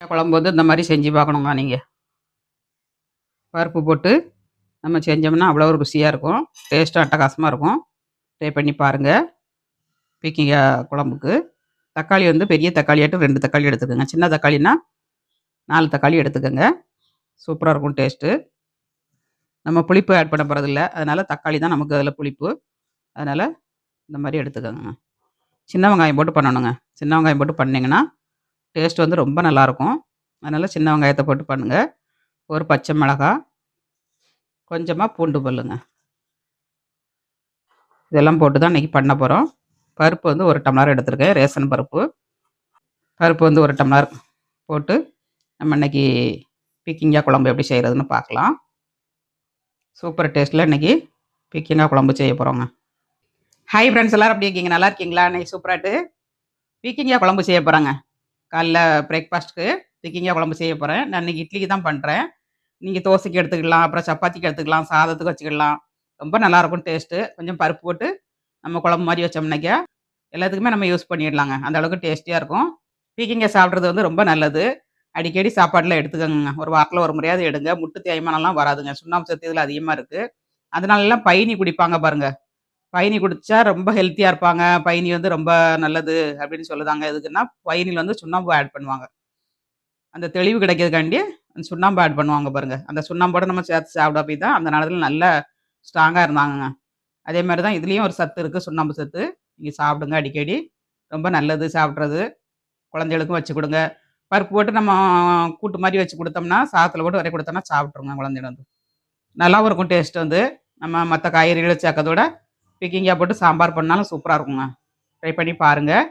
குழம்பு வந்து இந்த மாதிரி செஞ்சு பார்க்கணுங்க நீங்கள் பருப்பு போட்டு நம்ம செஞ்சோம்னா அவ்வளோ ஒரு ருசியாக இருக்கும். டேஸ்ட்டும் அட்டகாசமாக இருக்கும். ட்ரை பண்ணி பாருங்கள் பீக்கிங்க குழம்புக்கு. தக்காளி வந்து பெரிய தக்காளியாட்டும் ரெண்டு தக்காளி எடுத்துக்கோங்க. சின்ன தக்காளினா நாலு தக்காளி எடுத்துக்கோங்க. சூப்பராக இருக்கும் டேஸ்ட்டு நம்ம புளிப்பு ஆட் பண்ண போகிறதில்ல அதனால் தக்காளி தான் நமக்கு அதில் புளிப்பு. அதனால் இந்த மாதிரி எடுத்துக்கோங்க சின்ன வெங்காயம் போட்டு பண்ணணுங்க. சின்ன வெங்காயம் போட்டு பண்ணிங்கன்னா டேஸ்ட் வந்து ரொம்ப நல்லாயிருக்கும் அதனால் சின்ன வெங்காயத்தை போட்டு பண்ணுங்கள் ஒரு பச்சை மிளகாய் கொஞ்சமாக பூண்டு பல்லுங்க. இதெல்லாம் போட்டு தான் இன்றைக்கி பண்ண போகிறோம் பருப்பு வந்து ஒரு டம்ளர் எடுத்திருக்கேன் ரேஷன் பருப்பு. பருப்பு வந்து ஒரு டம்ளர் போட்டு நம்ம இன்றைக்கி பீக்கிங்காய் குழம்பு எப்படி செய்கிறதுன்னு பார்க்கலாம். சூப்பர் டேஸ்ட்டில் இன்றைக்கி பீக்கிங்காய் குழம்பு செய்ய போகிறோங்க ஹாய் ஃப்ரெண்ட்ஸ் எல்லோரும் அப்படி இருக்கீங்க? நல்லா இருக்கீங்களா? இன்றைக்கி சூப்பராட்டு. பீக்கிங்காய் குழம்பு செய்ய போகிறேங்க காலைல பிரேக்ஃபாஸ்ட்டுக்கு திக்கிங்காக குழம்பு செய்ய போகிறேன் நான் இன்னைக்கு இட்லிக்கு தான் பண்ணுறேன் நீங்கள் தோசைக்கு எடுத்துக்கலாம் அப்புறம் சப்பாத்திக்கு எடுத்துக்கலாம் சாதத்துக்கு வச்சுக்கலாம். ரொம்ப நல்லாயிருக்கும் டேஸ்ட்டு கொஞ்சம் பருப்பு போட்டு நம்ம குழம்பு மாதிரி வச்சோம்னாக்கா எல்லாத்துக்குமே நம்ம யூஸ் பண்ணிடலாங்க. அந்த அளவுக்கு டேஸ்டியாக இருக்கும். பீக்கிங்காய் சாப்பிட்றது வந்து ரொம்ப நல்லது. அடிக்கடி சாப்பாட்டில் எடுத்துக்கோங்க. ஒரு வாரத்தில் ஒரு முறையாவது எடுங்க. முட்டு தேய்மானம்லாம் வராதுங்க. சுண்ணாம்பு சத்து இதில் அதிகமாக இருக்குது அதனாலலாம் பயணி குடிப்பாங்க பாருங்கள் பயணி குடிச்சா ரொம்ப ஹெல்த்தியாக இருப்பாங்க. பயணி வந்து ரொம்ப நல்லது அப்படின்னு சொல்லுதாங்க. எதுக்குன்னா பயனில் வந்து சுண்ணாம்பு ஆட் பண்ணுவாங்க. அந்த தெளிவு கிடைக்கிறதுக்காண்டி அந்த சுண்ணாம்பு ஆட் பண்ணுவாங்க பாருங்க. அந்த சுண்ணாம்போட நம்ம சேர்த்து சாப்பிட போய் தான் அந்த நேரத்தில் நல்ல ஸ்ட்ராங்காக இருந்தாங்கங்க. அதே மாதிரி தான் இதுலேயும் ஒரு சத்து இருக்குது சுண்ணாம்பு சத்து. நீங்கள் சாப்பிடுங்க அடிக்கடி. ரொம்ப நல்லது சாப்பிட்றது. குழந்தைகளுக்கும் வச்சு கொடுங்க. பருப்பு போட்டு நம்ம கூட்டு மாதிரி வச்சு கொடுத்தோம்னா சாதத்தில் போட்டு வரை கொடுத்தோம்னா சாப்பிட்ருங்க குழந்தைகள் வந்து. நல்லாவும் இருக்கும் டேஸ்ட் வந்து. நம்ம மற்ற காய்கறிகளை சேர்க்கறதோட பீக்கிங்காய் போட்டு சாம்பார் பண்ணாலும் சூப்பராக இருக்குங்க ட்ரை பண்ணி பாருங்கள்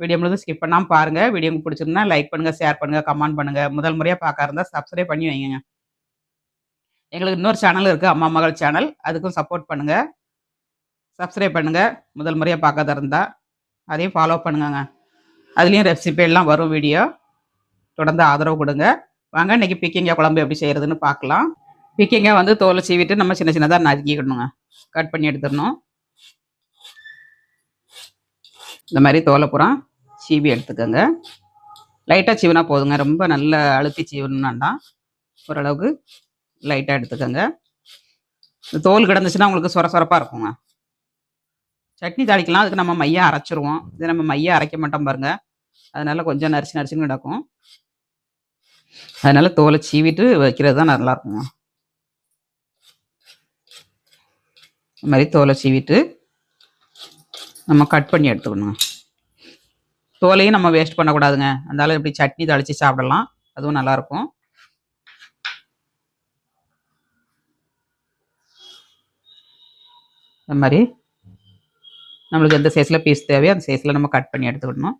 வீடியோ முழுதும் ஸ்கிப் பண்ணாமல் பாருங்கள் வீடியோ உங்களுக்கு பிடிச்சிருந்தா லைக் பண்ணுங்கள் ஷேர் பண்ணுங்கள் கமெண்ட் பண்ணுங்கள் முதல் முறையாக பார்க்க இருந்தால் சப்ஸ்கிரைப் பண்ணி வைங்க எங்களுக்கு இன்னொரு சேனல் இருக்குது அம்மா மகள் சேனல் அதுக்கும் சப்போர்ட் பண்ணுங்கள் சப்ஸ்கிரைப் பண்ணுங்கள் முதல் முறையாக பார்க்காத இருந்தால் அதையும் ஃபாலோ பண்ணுங்கங்க. அதுலேயும் ரெசிபி எல்லாம் வரும் வீடியோ. தொடர்ந்து ஆதரவு கொடுங்க. வாங்க இன்னைக்கு பிக்கிங்காய் குழம்பு எப்படி செய்கிறதுன்னு பார்க்கலாம். பீக்கிங்காய் வந்து தோலை சீவிட்டு நம்ம சின்ன சின்னதாக நறுக்கிக்கணுங்க. கட் பண்ணி எடுத்துடணும். இந்த மாதிரி தோலை சீவி எடுத்துக்கோங்க. லைட்டாக சீவினா போதுங்க. ரொம்ப நல்ல அழுத்தி சீவணும்னாண்டா ஓரளவுக்கு லைட்டாக எடுத்துக்கோங்க. இந்த தோல் கிடந்துச்சுன்னா உங்களுக்கு சொர சொரப்பாக இருக்குங்க. சட்னி தாளிக்கலாம். அதுக்கு நம்ம மையா அரைச்சிருவோம். இது நம்ம மையா அரைக்க மாட்டோம் பாருங்க. அதனால கொஞ்சம் நரிச்சு நரிச்சுன்னு கிடக்கும். அதனால தோலை சீவிட்டு வைக்கிறது தான் நல்லா இருக்குங்க. இந்த மாதிரி தோலை சீவிட்டு நம்ம கட் பண்ணி எடுத்துக்கணும். தோலையும் நம்ம வேஸ்ட் பண்ணக்கூடாதுங்க. அதனால இப்படி சட்னி தழிச்சு சாப்பிடலாம். அதுவும் நல்லாயிருக்கும். இந்த மாதிரி நம்மளுக்கு எந்த சைஸில் பீஸ் தேவையோ அந்த சைஸில் நம்ம கட் பண்ணி எடுத்துக்கணும்.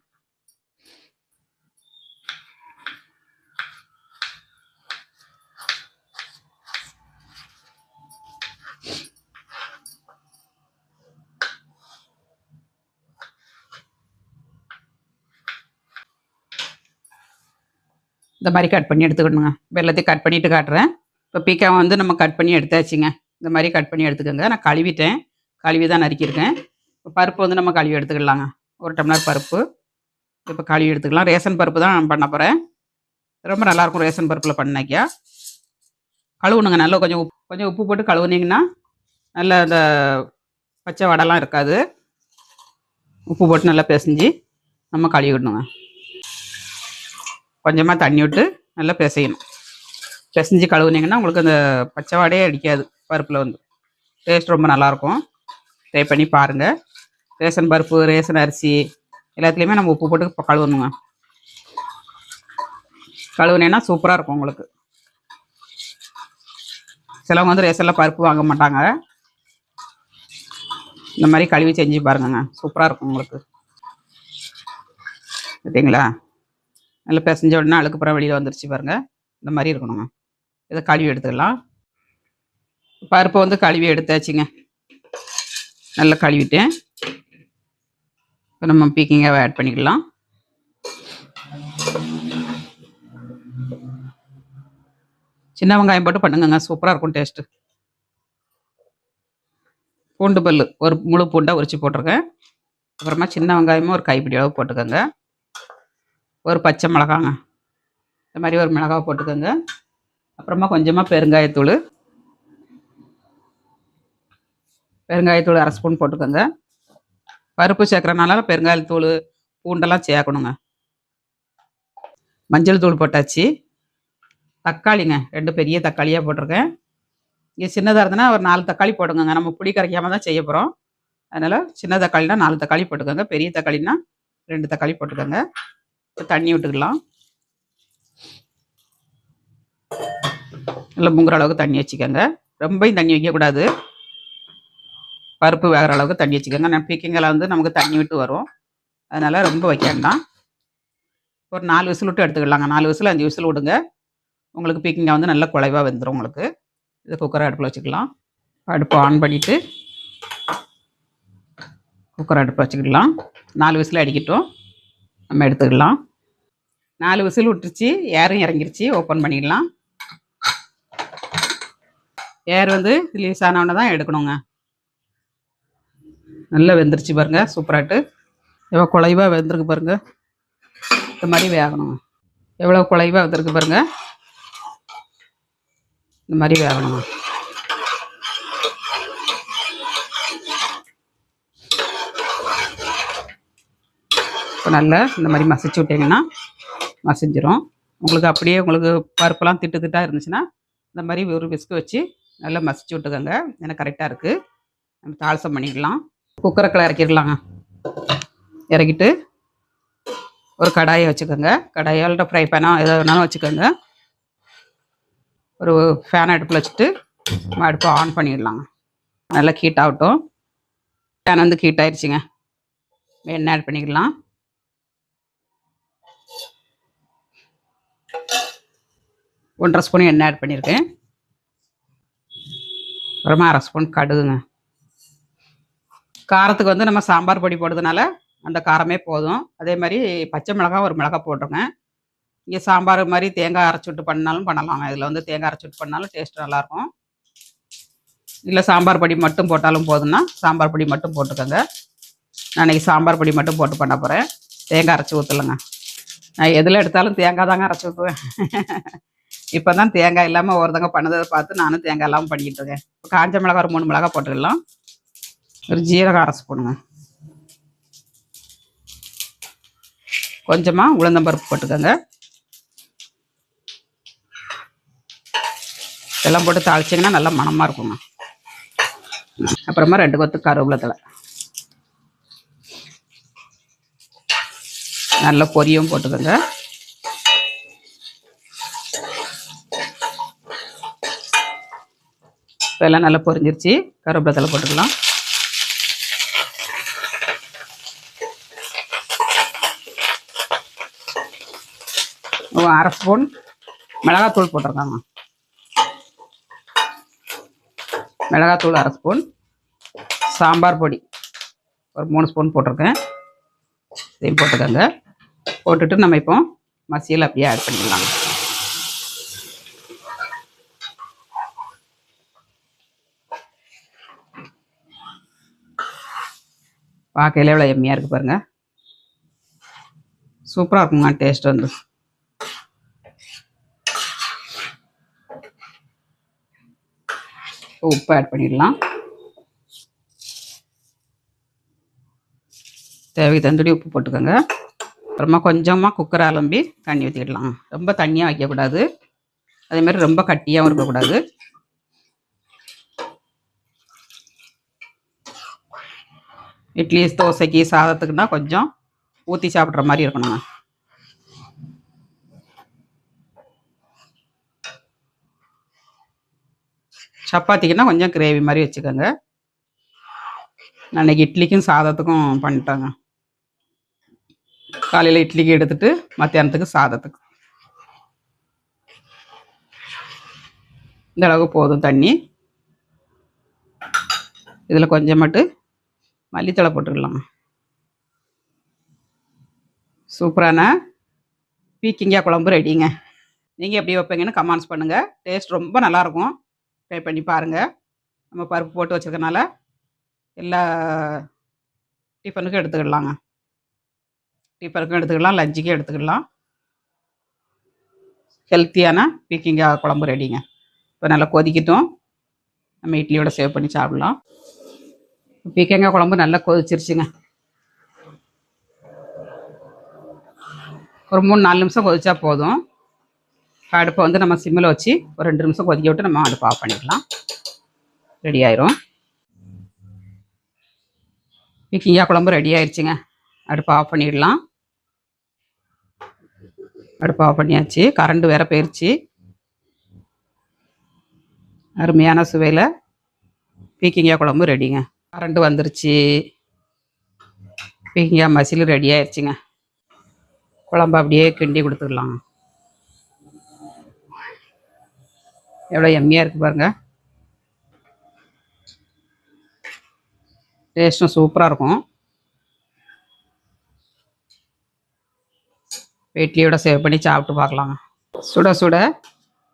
இந்த மாதிரி கட் பண்ணி எடுத்துக்கணுங்க. வெள்ளத்தையும் கட் பண்ணிட்டு காட்டுறேன். இப்போ பீக்காவை வந்து நம்ம கட் பண்ணி எடுத்தாச்சுங்க. இந்த மாதிரி கட் பண்ணி எடுத்துக்கோங்க. நான் கழுவிட்டேன். கழுவி தான் நறுக்கியிருக்கேன். இப்போ பருப்பு வந்து நம்ம கழுவி எடுத்துக்கலாங்க. ஒரு டம்ளர் பருப்பு. இப்போ கழுவி எடுத்துக்கலாம். ரேஷன் பருப்பு தான் நான் பண்ண போகிறேன் ரொம்ப நல்லாயிருக்கும் ரேஷன் பருப்பில் பண்ணாக்கியா கழுவுணுங்க. நல்லா கொஞ்சம் உப்பு கொஞ்சம் உப்பு போட்டு கழுவுனீங்கன்னா நல்ல அந்த பச்சை வடைலாம் இருக்காது. உப்பு போட்டு நல்லா பிசைஞ்சு நம்ம கழுவிடணுங்க கொஞ்சமாக தண்ணி விட்டு நல்லா பிசையணும். பிசைஞ்சு கழுவுனீங்கன்னா உங்களுக்கு அந்த பச்சை வாடையே அடிக்காது பருப்பில் வந்து. டேஸ்ட் ரொம்ப நல்லாயிருக்கும். ட்ரை பண்ணி பாருங்கள் ரேஷன் பருப்பு ரேஷன் அரிசி எல்லாத்துலேயுமே நம்ம உப்பு போட்டு கழுவணுங்க. கழுவுனேன்னா சூப்பராக இருக்கும் உங்களுக்கு. சிலவங்க வந்து ரேஷனில் பருப்பு வாங்க மாட்டாங்க. இந்த மாதிரி கழுவி செஞ்சு பாருங்கங்க. சூப்பராக இருக்கும் உங்களுக்கு. பார்த்தீங்களா நல்லா பிசைஞ்ச உடனே அழுக்குப்புறம் வெளியில் வந்துருச்சு பாருங்க. இந்த மாதிரி இருக்கணுங்க. இதை கழுவி எடுத்துக்கலாம். பருப்பை வந்து கழுவி எடுத்தாச்சுங்க. நல்லா கழுவிட்டேன். இப்போ நம்ம பீக்கிங்காக ஆட் பண்ணிக்கலாம். சின்ன வெங்காயம் போட்டு பண்ணுங்கங்க. சூப்பராக இருக்கும் டேஸ்ட்டு பூண்டு பல் ஒரு முழு பூண்டாக உரிச்சு போட்டிருக்கேன். அப்புறமா சின்ன வெங்காயமும் ஒரு கைப்பிடி அளவு போட்டுக்கோங்க. ஒரு பச்சை மிளகாங்க. இந்த மாதிரி ஒரு மிளகாய் போட்டுக்கோங்க. அப்புறமா கொஞ்சமாக பெருங்காயத்தூள். பெருங்காயத்தூள் அரை ஸ்பூன் போட்டுக்கோங்க. பருப்பு சேர்க்குறனால பெருங்காயத்தூள் பூண்டெல்லாம் சேர்க்கணுங்க. மஞ்சள் தூள் போட்டாச்சு. தக்காளிங்க ரெண்டு பெரிய தக்காளியாக போட்டிருக்கேன். இங்கே சின்னதாக இருந்ததுன்னா ஒரு நாலு தக்காளி போடுங்க நம்ம புளி கரைக்காமல் தான் செய்ய போகிறோம் அதனால் சின்ன தக்காளினா நாலு தக்காளி போட்டுக்கோங்க. பெரிய தக்காளினா ரெண்டு தக்காளி போட்டுக்கோங்க. தண்ணி விட்டுக்கலாம். நல்லா முங்குற அளவுக்கு தண்ணி வச்சுக்கோங்க. ரொம்பையும் தண்ணி வைக்கக்கூடாது. பருப்பு வேகிற அளவுக்கு தண்ணி வச்சுக்கோங்க. நான் பீக்கிங்கெல்லாம் வந்து நமக்கு தண்ணி விட்டு வரும். அதனால் ரொம்ப வைக்க வேண்டாம். ஒரு நாலு விசில் விட்டு எடுத்துக்கலாங்க. நாலு விசில் அஞ்சு விசில் விடுங்க. உங்களுக்கு பீக்கிங்காய் வந்து நல்லா குலைவாக வந்துடும் உங்களுக்கு. இது குக்கரை அடுப்பில் வச்சுக்கலாம். அடுப்பை ஆன் பண்ணிவிட்டு குக்கரை அடுப்பில் வச்சுக்கலாம். நாலு விசில் அடிக்கட்டும். நம்ம எடுத்துக்கலாம். நாலு விசில் விட்டுருச்சு ஏரும் இறங்கிருச்சு ஓப்பன் பண்ணிடலாம். ஏர் வந்து ரிலீஸ் ஆனவுடனே தான் எடுக்கணுங்க. நல்லா வெந்துருச்சு பாருங்க சூப்பராகிட்டு எவ்வளோ குழைவாக வெந்திருக்கு பாருங்க. இந்த மாதிரி வேகணுங்க. எவ்வளோ குழைவாக வெந்திருக்கு பாருங்க. இந்த மாதிரி வேகணுங்க. இப்போ நல்லா இந்த மாதிரி மசிச்சு விட்டிங்கன்னா மசிஞ்சிரும் உங்களுக்கு அப்படியே உங்களுக்கு பருப்பெல்லாம் திட்டு திட்டாக இருந்துச்சுன்னா இந்த மாதிரி ஒரு விஸ்கு வச்சு நல்லா மசிச்சு விட்டுக்கோங்க. எனக்கு கரெக்டாக இருக்குது நம்ம தாளசம் பண்ணிக்கலாம் குக்கரைக்கில் இறக்கிடலாங்க. இறக்கிட்டு ஒரு கடாயை வச்சுக்கோங்க. கடாயால் ஃப்ரை பேனோ எதை வேணாலும் வச்சுக்கோங்க. ஒரு ஃபேன் அடுப்பில் வச்சுட்டு நம்ம அடுப்பை ஆன் பண்ணிடலாங்க. நல்லா ஹீட் ஆகட்டும். ஃபேன் வந்து ஹீட் ஆயிடுச்சுங்க எண்ணெய் ஆட் பண்ணிக்கலாம் ஒன்றரை ஸ்பூன் எண்ணெய் ஆட் பண்ணியிருக்கேன். அப்புறமா அரை ஸ்பூன் கடுகுங்க. காரத்துக்கு வந்து நம்ம சாம்பார் பொடி போடுறதுனால அந்த காரமே போதும். அதே மாதிரி பச்சை மிளகாய் ஒரு மிளகாய் போட்டுருங்க. இங்கே சாம்பார் மாதிரி தேங்காய் அரைச்சி விட்டு பண்ணாலும் பண்ணலாம். இதில் வந்து தேங்காய் அரைச்சி விட்டு பண்ணாலும் டேஸ்ட் நல்லாயிருக்கும். இல்லை சாம்பார் பொடி மட்டும் போட்டாலும் போதும்னா சாம்பார் பொடி மட்டும் போட்டுக்கோங்க. நான் இன்றைக்கி சாம்பார் பொடி மட்டும் போட்டு பண்ண போகிறேன் தேங்காய் அரைச்சி ஊற்றலைங்க நான் எதில் எடுத்தாலும் தேங்காய் தாங்க அரைச்சி ஊற்றுவேன் இப்போ தான் தேங்காய் இல்லாமல் ஒருத்தங்க பண்ணதை பார்த்து நானும் தேங்காய் இல்லாமல் பண்ணிக்கிட்டு இருக்கேன். இப்போ காஞ்ச மிளகா ஒரு மூணு மிளகா போட்டுக்கலாம். ஒரு ஜீரகம் அரைச்சி போடுங்க. கொஞ்சமாக உளுந்தம்பருப்பு போட்டுக்கோங்க. இதெல்லாம் போட்டு தாளிச்சிங்கன்னா நல்லா மனமாக இருக்குங்க. அப்புறமா ரெண்டு கொத்து கருவேப்பிலை நல்லா நல்ல பொரியும் போட்டுக்கோங்க. எல்லாம் நல்லா பொரிஞ்சிருச்சு. கருவேப்பிலை தலை போட்டுக்கலாம். அரை ஸ்பூன் மிளகாத்தூள் போட்டிருக்காங்க. மிளகாத்தூள் அரை ஸ்பூன். சாம்பார் பொடி ஒரு மூணு ஸ்பூன் போட்டிருக்கேன். இதையும் போட்டுக்கோங்க. போட்டுட்டு நம்ம இப்போ மசியல் அப்படியே ஆட் பண்ணிடலாங்க பார்க்கையில் எவ்வளோ எம்மியாக இருக்குது பாருங்கள் சூப்பராக இருக்குங்க டேஸ்ட் வந்து. உப்பு ஆட் பண்ணிடலாம். தேவைக்கு தந்துடி உப்பு போட்டுக்கோங்க. அப்புறமா கொஞ்சமாக குக்கரை அலம்பி தண்ணி ஊற்றிக்கிடலாம் ரொம்ப தண்ணியாக வைக்கக்கூடாது. அதே மாதிரி ரொம்ப கட்டியாகவும் இருக்கக்கூடாது. இட்லி தோசைக்கு சாதத்துக்குன்னா கொஞ்சம் ஊற்றி சாப்பிட்ற மாதிரி இருக்கணுங்க. சப்பாத்திக்குன்னா கொஞ்சம் கிரேவி மாதிரி வச்சுக்கோங்க. அன்னைக்கு இட்லிக்கும் சாதத்துக்கும் பண்ணிட்டோங்க. காலையில் இட்லிக்கு எடுத்துட்டு மத்தியானத்துக்கு சாதத்துக்கு. இந்த அளவுக்கு போதும் தண்ணி. இதில் கொஞ்சம் மட்டும் மல்லித்தலை போட்டுக்கலாம் சூப்பரான பீக்கிங்காய் குழம்பு ரெடிங்க நீங்கள் எப்படி வைப்பீங்கன்னு கமெண்ட்ஸ் பண்ணுங்கள் டேஸ்ட் ரொம்ப நல்லாயிருக்கும். ட்ரை பண்ணி பாருங்கள் நம்ம பருப்பு போட்டு வச்சுருக்கனால எல்லா டிஃபனுக்கும் எடுத்துக்கிடலாங்க. டிஃபனுக்கும் எடுத்துக்கலாம் லஞ்சுக்கும் எடுத்துக்கலாம் ஹெல்த்தியான பீக்கிங்காய் குழம்பு ரெடிங்க இப்போ நல்லா கொதிக்கட்டும். நம்ம இட்லியோட சேவ் பண்ணி சாப்பிடலாம். பீக்கங்காய் குழம்பு நல்லா கொதிச்சிருச்சுங்க. ஒரு மூணு நாலு நிமிஷம் கொதிச்சா போதும். அடுப்பை வந்து நம்ம சிம்மில் வச்சு ஒரு ரெண்டு நிமிஷம் கொதிக்க விட்டு நம்ம அடுப்பு ஆஃப் பண்ணிக்கலாம் ரெடி ஆயிரும். பீக்கிங்காய் குழம்பு ரெடி ஆயிடுச்சுங்க அடுப்பு ஆஃப் பண்ணிடலாம். அடுப்பு ஆஃப் பண்ணியாச்சு. கரண்ட் வேற போயிருச்சு. அருமையான சுவையில் பீக்கிங்காய் குழம்பு ரெடிங்க. கரண்ட் வந்துருச்சு. பீங்கா மசில் ரெடி ஆயிடுச்சுங்க குழம்பு அப்படியே கிண்டி கொடுத்துடலாம். எவ்வளோ எம்மியாக இருக்குது பாருங்க. டேஸ்ட்டும் சூப்பராக இருக்கும். இட்லியோட சேவ் பண்ணி சாப்பிட்டு பார்க்கலாம் சுட சுட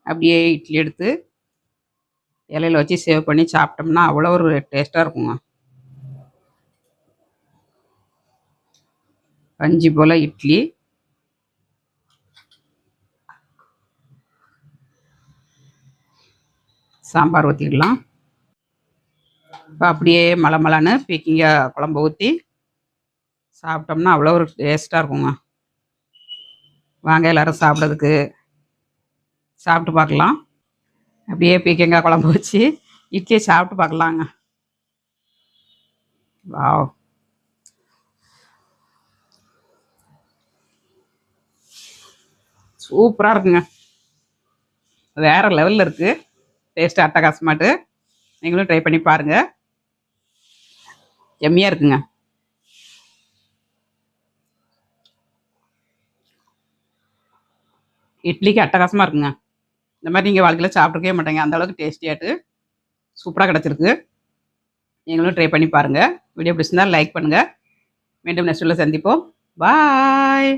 அப்படியே இட்லி எடுத்து இலையில வச்சு சேவ் பண்ணி சாப்பிட்டோம்னா அவ்வளோ ஒரு டேஸ்ட்டாக இருக்குங்க. கஞ்சி போல் இட்லி. சாம்பார் ஊற்றிக்கலாம் இப்போ அப்படியே மலை மலைன்னு பீக்கிங்காக குழம்பு ஊற்றி சாப்பிட்டோம்னா அவ்வளோ ஒரு டேஸ்ட்டாக இருக்குங்க. வாங்க எல்லோரும் சாப்பிட்றதுக்கு. சாப்பிட்டு பார்க்கலாம். அப்படியே பீக்கங்காய் குழம்பு வச்சு இட்லியை சாப்பிட்டு பார்க்கலாங்க. வாவ். சூப்பராக இருக்குங்க. வேறு லெவலில் இருக்குது டேஸ்ட்டு அட்டகாசமாட்டு. நீங்களும் ட்ரை பண்ணி பாருங்கள் எம்மியாக இருக்குங்க. இட்லிக்கு அட்டகாசமாக இருக்குங்க. இந்த மாதிரி நீங்கள் வாழ்க்கையில் சாப்பிட்ருக்கவே மாட்டேங்க. அந்த அளவுக்கு டேஸ்டியாட்டு சூப்பராக கிடச்சிருக்கு. நீங்களும் ட்ரை பண்ணி பாருங்கள் வீடியோ பிடிச்சிருந்தால் லைக் பண்ணுங்கள் மீண்டும் நெக்ஸ்ட் சந்திப்போம். பாய்